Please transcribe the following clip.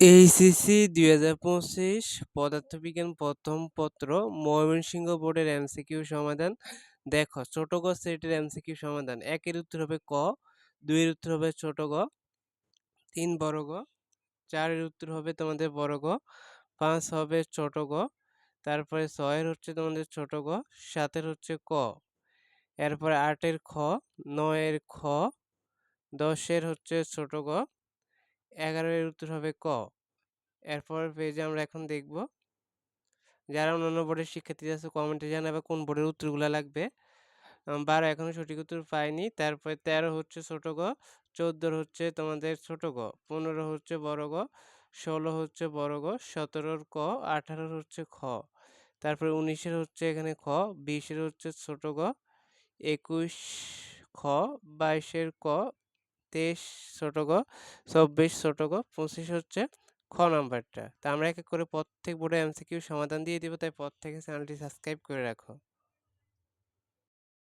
HSC দুই হাজার পঁচিশ পদার্থবিজ্ঞান প্রথম পত্র ময়মনসিংহ বোর্ডের এমসিকিউ সমাধান। দেখো, ছোট গ, সেটের এমসিকিউ সমাধান। একের উত্তর হবে ক, দুইয়ের উত্তর হবে ছোট গ, তিন বড় গ, চারের উত্তর হবে তোমাদের বড় গ, পাঁচ হবে ছোট গ, তারপরে ছয়ের হচ্ছে তোমাদের ছোট গ, সাতের হচ্ছে ক, এরপরে আটের খ, নয়ের খ, দশের হচ্ছে ছোট গ এগারোর উত্তর হবে ক। এরপর পেজে আমরা এখন দেখব। যারা অন্যান্য বোর্ডের শিক্ষার্থী আছে কমেন্টে জানাবে কোন বোর্ডের উত্তরগুলো লাগবে। বারো এখনও সঠিক উত্তর পাইনি। তারপরে তেরো হচ্ছে ছোট গ চোদ্দোর হচ্ছে তোমাদের ছোট গ, পনেরো হচ্ছে বড় গ, ষোলো হচ্ছে বড় গ সতেরোর ক আঠারোর হচ্ছে খ। তারপরে উনিশের হচ্ছে এখানে খ বিশের হচ্ছে ছোট গ, একুশ খ বাইশের ক তেইশ ছোট গ, চব্বিশ ছোট গ, পঁচিশ হচ্ছে খ নাম্বারটা। তা আমরা এক এক করে প্রত্যেক বোর্ডে এমসিকিউ সমাধান দিয়ে দিব, তাই প্রত্যেকে চ্যানেলটি সাবস্ক্রাইব করে রাখো।